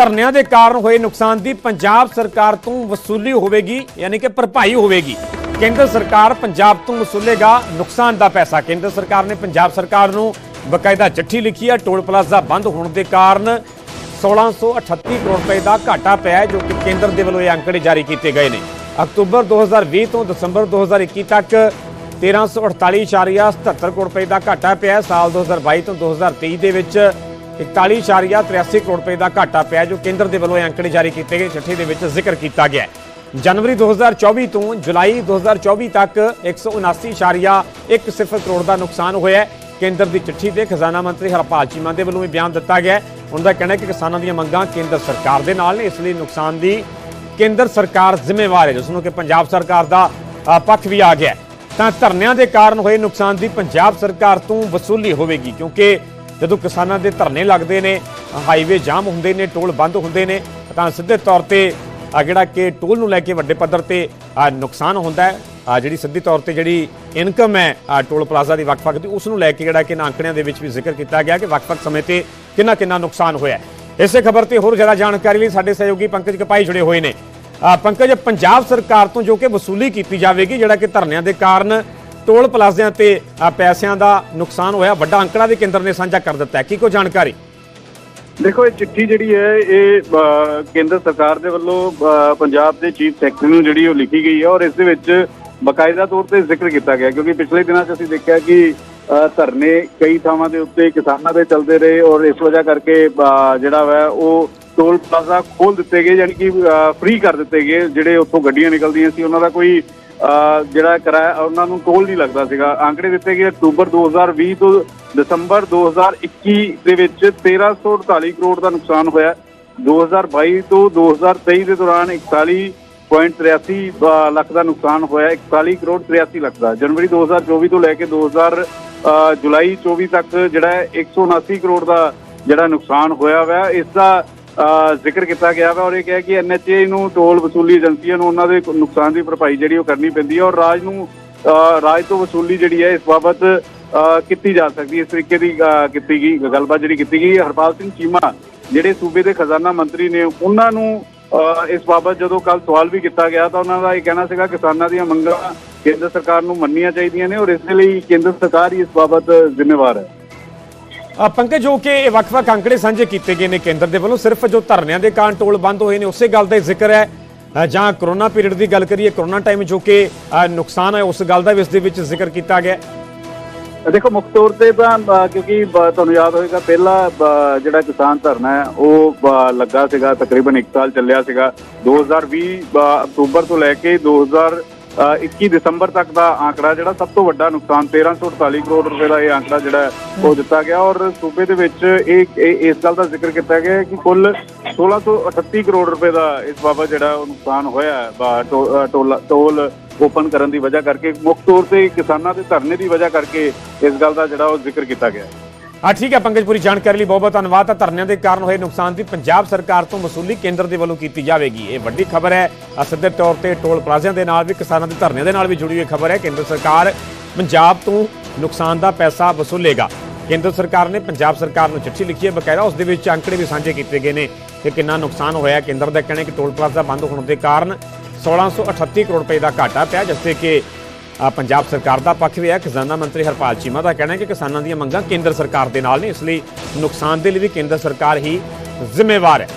ਧਰਨਿਆਂ ਦੇ ਕਾਰਨ ਹੋਏ ਨੁਕਸਾਨ ਦੀ ਪੰਜਾਬ ਸਰਕਾਰ ਤੋਂ ਵਸੂਲੀ ਹੋਵੇਗੀ, ਯਾਨੀ ਕਿ ਭਰਪਾਈ ਹੋਵੇਗੀ। ਕੇਂਦਰ ਸਰਕਾਰ ਪੰਜਾਬ ਤੋਂ ਵਸੂਲੇਗਾ, ਨੁਕਸਾਨ ਦਾ ਪੈਸਾ। ਕੇਂਦਰ ਸਰਕਾਰ ਨੇ ਪੰਜਾਬ ਸਰਕਾਰ ਨੂੰ ਬਕਾਇਦਾ ਚਿੱਠੀ ਲਿਖੀ ਹੈ, ਟੋਲ ਪਲਾਜ਼ਾ ਬੰਦ ਹੋਣ ਦੇ ਕਾਰਨ 1638 ਕਰੋੜ ਰੁਪਏ ਦਾ ਘਾਟਾ ਪਿਆ ਜੋ ਕਿ ਕੇਂਦਰ ਦੇ ਵੱਲੋਂ ਇਹ ਅੰਕੜੇ ਜਾਰੀ ਕੀਤੇ ਗਏ ਨੇ। ਅਕਤੂਬਰ 2020 ਤੋਂ ਦਸੰਬਰ 2021 ਤੱਕ 1348.77 ਕਰੋੜ ਰੁਪਏ ਦਾ ਘਾਟਾ ਪਿਆ ਹੈ। ਸਾਲ 2022 ਤੋਂ 2023 ਦੇ ਵਿੱਚ 41.83 ਕਰੋੜ ਰੁਪਏ ਦਾ ਘਾਟਾ ਪਿਆ, ਜੋ ਕੇਂਦਰ ਦੇ ਵੱਲੋਂ ਇਹ ਅੰਕੜੇ ਜਾਰੀ ਕੀਤੇ ਗਏ, ਚਿੱਠੀ ਦੇ ਵਿੱਚ ਜ਼ਿਕਰ ਕੀਤਾ ਗਿਆ ਹੈ। ਜਨਵਰੀ 2024 ਤੋਂ ਜੁਲਾਈ 2024 ਤੱਕ 179.10 ਕਰੋੜ ਦਾ ਨੁਕਸਾਨ ਹੋਇਆ ਹੈ। ਕੇਂਦਰ ਦੀ ਚਿੱਠੀ ਤੇ ਖਜ਼ਾਨਾ ਮੰਤਰੀ ਹਰਪਾਲ ਚੀਮਾ ਦੇ ਵੱਲੋਂ ਵੀ ਬਿਆਨ ਦਿੱਤਾ ਗਿਆ ਉਹਨਾਂ ਦਾ ਕਹਿਣਾ ਹੈ ਕਿ ਕਿਸਾਨਾਂ ਦੀਆਂ ਮੰਗਾਂ ਕੇਂਦਰ ਸਰਕਾਰ ਦੇ ਨਾਲ ਨੇ, ਇਸ ਲਈ ਨੁਕਸਾਨ ਦੀ ਕੇਂਦਰ ਸਰਕਾਰ ਜ਼ਿੰਮੇਵਾਰ ਹੈ। ਜਿਸ ਨੂੰ ਕਿ ਪੰਜਾਬ ਸਰਕਾਰ ਦਾ ਪੱਖ ਵੀ ਆ ਗਿਆ ਤਾਂ ਧਰਨਿਆਂ ਦੇ ਕਾਰਨ ਹੋਏ ਨੁਕਸਾਨ ਦੀ ਪੰਜਾਬ ਸਰਕਾਰ ਤੋਂ ਵਸੂਲੀ ਹੋਵੇਗੀ, ਕਿਉਂਕਿ ਜਦੋਂ ਕਿਸਾਨਾਂ ਦੇ ਧਰਨੇ ਲੱਗਦੇ ਨੇ, ਹਾਈਵੇ ਜਾਮ ਹੁੰਦੇ ਨੇ, ਟੋਲ ਬੰਦ ਹੁੰਦੇ ਨੇ, ਤਾਂ ਸਿੱਧੇ ਤੌਰ ਤੇ ਜਿਹੜਾ ਕਿ ਟੋਲ ਨੂੰ ਲੈ ਕੇ ਵੱਡੇ ਪੱਧਰ ਤੇ ਨੁਕਸਾਨ ਹੁੰਦਾ ਹੈ। ਆ ਜਿਹੜੀ ਸਿੱਧੀ ਤੌਰ ਤੇ ਜਿਹੜੀ ਇਨਕਮ ਹੈ ਟੋਲ ਪਲਾਜ਼ਾ ਦੀ ਵੱਖ-ਵੱਖ ਦੀ, ਉਸ ਨੂੰ ਲੈ ਕੇ ਜਿਹੜਾ ਕਿ ਇਹਨਾਂ ਅੰਕੜਿਆਂ ਦੇ ਵਿੱਚ ਵੀ ਜ਼ਿਕਰ ਕੀਤਾ ਗਿਆ ਕਿ ਵੱਖ-ਵੱਖ ਸਮੇਂ ਤੇ ਕਿੰਨਾ ਕਿੰਨਾ ਨੁਕਸਾਨ ਹੋਇਆ ਇਸੇ ਖਬਰ ਤੇ ਹੋਰ ਜ਼ਿਆਦਾ ਜਾਣਕਾਰੀ ਲਈ ਸਾਡੇ ਸਹਿਯੋਗੀ ਪੰਕਜ ਕਪਾਈ ਜੁੜੇ ਹੋਏ ਨੇ। ਪੰਕਜ, ਪੰਜਾਬ ਸਰਕਾਰ ਤੋਂ ਜੋ ਕਿ ਵਸੂਲੀ ਕੀਤੀ ਜਾਵੇਗੀ, ਜਿਹੜਾ ਕਿ ਧਰਨਿਆਂ ਦੇ ਕਾਰਨ ਟੋਲ ਪਲਾਜ਼ਿਆਂ ਤੇ ਪੈਸਿਆਂ ਦਾ ਨੁਕਸਾਨ ਹੋਇਆ। ਵੱਡਾ ਅੰਕੜਾ ਵੀ ਕੇਂਦਰ ਨੇ ਸਾਂਝਾ ਕਰ ਦਿੱਤਾ ਹੈ। ਕੀ ਕੋਈ ਜਾਣਕਾਰੀ? ਦੇਖੋ ਇਹ ਚਿੱਠੀ ਜਿਹੜੀ ਹੈ ਇਹ ਕੇਂਦਰ ਸਰਕਾਰ ਦੇ ਵੱਲੋਂ ਪੰਜਾਬ ਦੇ ਚੀਫ ਸੈਕਟਰੀ ਨੂੰ ਜਿਹੜੀ ਉਹ ਲਿਖੀ ਗਈ ਹੈ ਔਰ ਇਸ ਦੇ ਵਿੱਚ ਬਕਾਇਦਾ ਤੌਰ ਤੇ ਜ਼ਿਕਰ ਕੀਤਾ ਗਿਆ ਕਿਉਂਕਿ ਪਿਛਲੇ ਦਿਨਾਂ 'ਚ ਅਸੀਂ ਦੇਖਿਆ ਕਿ ਅ, ਧਰਨੇ ਕਈ ਥਾਵਾਂ ਦੇ ਉੱਤੇ ਕਿਸਾਨਾਂ ਦੇ ਚੱਲਦੇ ਰਹੇ ਔਰ ਇਸ ਵਜ੍ਹਾ ਕਰਕੇ ਜਿਹੜਾ ਵਾ ਉਹ ਟੋਲ ਪਲਾਜ਼ਾ ਖੋਲ ਦਿੱਤੇ ਗਏ ਯਾਨੀ ਕਿ ਫ੍ਰੀ ਕਰ ਦਿੱਤੇ ਗਏ ਜਿਹੜੇ ਉੱਥੋਂ ਗੱਡੀਆਂ ਨਿਕਲਦੀਆਂ ਸੀ। ਉਹਨਾਂ ਦਾ ਕੋਈ ਜਿਹੜਾ ਕਿਰਾਇਆ ਉਹਨਾਂ ਨੂੰ ਟੋਲ ਨਹੀਂ ਲੱਗਦਾ ਸੀਗਾ। ਆંકੜੇ ਦਿੱਤੇ ਗਏ ਅਕਤੂਬਰ 2020 ਤੋਂ ਦਸੰਬਰ 2021 ਦੇ ਵਿੱਚ 1348 ਕਰੋੜ ਦਾ ਨੁਕਸਾਨ ਹੋਇਆ। 2022 ਤੋਂ 2023 ਦੇ ਦੌਰਾਨ 41.83 ਅ, ਲੱਖ ਦਾ ਨੁਕਸਾਨ ਹੋਇਆ। 41 ਕਰੋੜ 83 ਲੱਖ ਦਾ। ਜਨਵਰੀ 2024 ਤੋਂ ਲੈ ਕੇ 2000 ਅ, ਜੁਲਾਈ 24 ਤੱਕ ਜਿਹੜਾ ਹੈ 179 ਕਰੋੜ ਦਾ ਜਿਹੜਾ ਨੁਕਸਾਨ ਹੋਇਆ ਵਾ। ਇਸ ਦਾ ਜ਼ਿਕਰ ਕੀਤਾ ਗਿਆ ਵਾ ਔਰ ਇਹ ਕਿਹਾ ਕਿ ਐਨਐਚਏ ਨੂੰ ਟੋਲ ਵਸੂਲੀ ਏਜੰਸੀਆਂ ਨੂੰ ਉਹਨਾਂ ਦੇ ਨੁਕਸਾਨ ਦੀ ਭਰਪਾਈ ਜਿਹੜੀ ਉਹ ਕਰਨੀ ਪੈਂਦੀ ਹੈ ਔਰ ਰਾਜ ਨੂੰ ਅ, ਰਾਜ ਤੋਂ ਵਸੂਲੀ ਜਿਹੜੀ ਹੈ ਇਸ ਬਾਬਤ ਅ, ਕੀਤੀ ਜਾ ਸਕਦੀ ਹੈ। ਇਸ ਤਰੀਕੇ ਦੀ ਕੀਤੀ ਗਈ ਗੱਲਬਾਤ ਜਿਹੜੀ ਕੀਤੀ ਗਈ ਹਰਪਾਲ ਸਿੰਘ ਚੀਮਾ ਜਿਹੜੇ ਸੂਬੇ ਦੇ ਖਜ਼ਾਨਾ ਮੰਤਰੀ ਨੇ ਉਹਨਾਂ ਨੂੰ ਅ, ਇਸ ਬਾਬਤ ਜਦੋਂ ਕੱਲ ਸਵਾਲ ਵੀ ਕੀਤਾ ਗਿਆ ਤਾਂ ਉਹਨਾਂ ਦਾ ਇਹ ਕਹਿਣਾ ਸੀਗਾ ਕਿਸਾਨਾਂ ਦੀਆਂ ਮੰਗਾਂ ਕੇਂਦਰ ਸਰਕਾਰ ਨੂੰ ਮੰਨਣੀਆਂ ਚਾਹੀਦੀਆਂ ਨੇ ਔਰ ਇਸ ਦੇ ਲਈ ਕੇਂਦਰ ਸਰਕਾਰ ਹੀ ਇਸ ਬਾਬਤ ਜ਼ਿੰਮੇਵਾਰ ਹੈ। ਪੰਕਜ, ਜੋ ਕਿ ਇਹ ਵੱਖ-ਵੱਖ ਅੰਕੜੇ ਸਾਂਝੇ ਕੀਤੇ ਗਏ ਨੇ ਕੇਂਦਰ ਦੇ ਵੱਲੋਂ, ਸਿਰਫ ਜੋ ਧਰਨਿਆਂ ਦੇ ਕਾਰਨ ਟੋਲ ਬੰਦ ਹੋਏ ਨੇ, ਉਸੇ ਗੱਲ ਦਾ ਜ਼ਿਕਰ ਹੈ। ਜਾਂ ਕਰੋਨਾ ਪੀਰੀਅਡ ਦੀ ਗੱਲ ਕਰੀਏ, ਕਰੋਨਾ ਟਾਈਮ ਜੋ ਕਿ ਨੁਕਸਾਨ ਹੈ, ਉਸ ਗੱਲ ਦਾ ਵੀ ਇਸ ਦੇ ਵਿੱਚ ਜ਼ਿਕਰ ਕੀਤਾ ਗਿਆ। ਦੇਖੋ, ਮੁੱਖ ਤੌਰ ਤੇ ਤਾਂ ਕਿਉਂਕਿ ਤੁਹਾਨੂੰ ਯਾਦ ਹੋਵੇਗਾ ਪਹਿਲਾ ਜਿਹੜਾ ਕਿਸਾਨ ਧਰਨਾ ਹੈ, ਉਹ ਲੱਗਾ ਸੀਗਾ ਤਕਰੀਬਨ 1 ਸਾਲ ਚੱਲਿਆ ਸੀਗਾ। 2020 ਬ- ਅਕਤੂਬਰ ਤੋਂ ਲੈ ਕੇ 2021 ਦਸੰਬਰ ਤੱਕ ਦਾ ਆંકੜਾ ਜਿਹੜਾ ਸਭ ਤੋਂ ਵੱਡਾ ਨੁਕਸਾਨ 1348 ਕਰੋੜ ਰੁਪਏ ਦਾ ਇਹ ਆંકੜਾ ਜਿਹੜਾ ਉਹ ਦਿੱਤਾ ਗਿਆ ਔਰ ਸੂਬੇ ਦੇ ਵਿੱਚ ਇਹ ਇਸ ਗੱਲ ਦਾ ਜ਼ਿਕਰ ਕੀਤਾ ਗਿਆ ਹੈ ਕਿ ਕੁੱਲ 1638 ਕਰੋੜ ਰੁਪਏ ਦਾ ਇਸ ਬਾਬਤ ਜਿਹੜਾ ਉਹ ਨੁਕਸਾਨ ਹੋਇਆ ਹੈ ਟੋਲ ਓਪਨ ਕਰਨ ਦੀ ਵਜ੍ਹਾ ਕਰਕੇ, ਮੁੱਖ ਤੌਰ ਤੇ ਕਿਸਾਨਾਂ ਦੇ ਧਰਨੇ ਦੀ ਵਜ੍ਹਾ ਕਰਕੇ ਇਸ ਗੱਲ ਦਾ ਜਿਹੜਾ ਉਹ ਜ਼ਿਕਰ ਕੀਤਾ ਗਿਆ ਹੈ। ਹਾਂ ਠੀਕ ਹੈ ਪੰਕਜ ਪੂਰੀ ਜਾਣਕਾਰੀ ਲਈ ਬਹੁਤ ਬਹੁਤ ਧੰਨਵਾਦ। ਤਾਂ ਧਰਨਿਆਂ ਦੇ ਕਾਰਨ ਹੋਏ ਨੁਕਸਾਨ ਦੀ ਪੰਜਾਬ ਸਰਕਾਰ ਤੋਂ ਵਸੂਲੀ ਕੇਂਦਰ ਦੇ ਵੱਲੋਂ ਕੀਤੀ ਜਾਵੇਗੀ। ਇਹ ਵੱਡੀ ਖਬਰ ਹੈ। ਅ, ਤੌਰ ਤੇ ਟੋਲ ਪਲਾਜ਼ਿਆਂ ਦੇ ਨਾਲ ਵੀ ਕਿਸਾਨਾਂ ਦੇ ਧਰਨਿਆਂ ਦੇ ਨਾਲ ਵੀ ਜੁੜੀ ਹੋਈ ਖਬਰ ਹੈ। ਕੇਂਦਰ ਸਰਕਾਰ ਪੰਜਾਬ ਤੋਂ ਨੁਕਸਾਨ ਦਾ ਪੈਸਾ ਵਸੂਲੇਗਾ। ਕੇਂਦਰ ਸਰਕਾਰ ਨੇ ਪੰਜਾਬ ਸਰਕਾਰ ਨੂੰ ਚਿੱਠੀ ਲਿਖੀ ਹੈ। ਬਕਾਇਦਾ ਉਸ ਦੇ ਵਿੱਚ ਅੰਕੜੇ ਵੀ ਸਾਂਝੇ ਕੀਤੇ ਗਏ ਨੇ ਕਿ ਕਿੰਨਾ ਨੁਕਸਾਨ ਹੋਇਆ ਕੇਂਦਰ ਦਾ ਕਹਿਣਾ ਹੈ ਕਿ ਟੋਲ ਪਲਾਜ਼ਾ ਬੰਦ ਹੋਣ ਦੇ ਕਾਰਨ 1638 ਕਰੋੜ ਰੁਪਏ ਦਾ ਘਾਟਾ ਪਿਆ ਜਿਸ ਤੇ ਕਿ ਪੰਜਾਬ ਸਰਕਾਰ ਦਾ ਪੱਖ ਵੀ ਹੈ। ਖਜ਼ਾਨਾ ਮੰਤਰੀ ਹਰਪਾਲ ਚੀਮਾ ਦਾ ਕਹਿਣਾ ਹੈ ਕਿ ਕਿਸਾਨਾਂ ਦੀਆਂ ਮੰਗਾਂ ਕੇਂਦਰ ਸਰਕਾਰ ਦੇ ਨਾਲ ਨੇ, ਇਸ ਲਈ ਨੁਕਸਾਨ ਦੇ ਲਈ ਵੀ ਕੇਂਦਰ ਸਰਕਾਰ ਹੀ ਜ਼ਿੰਮੇਵਾਰ ਹੈ।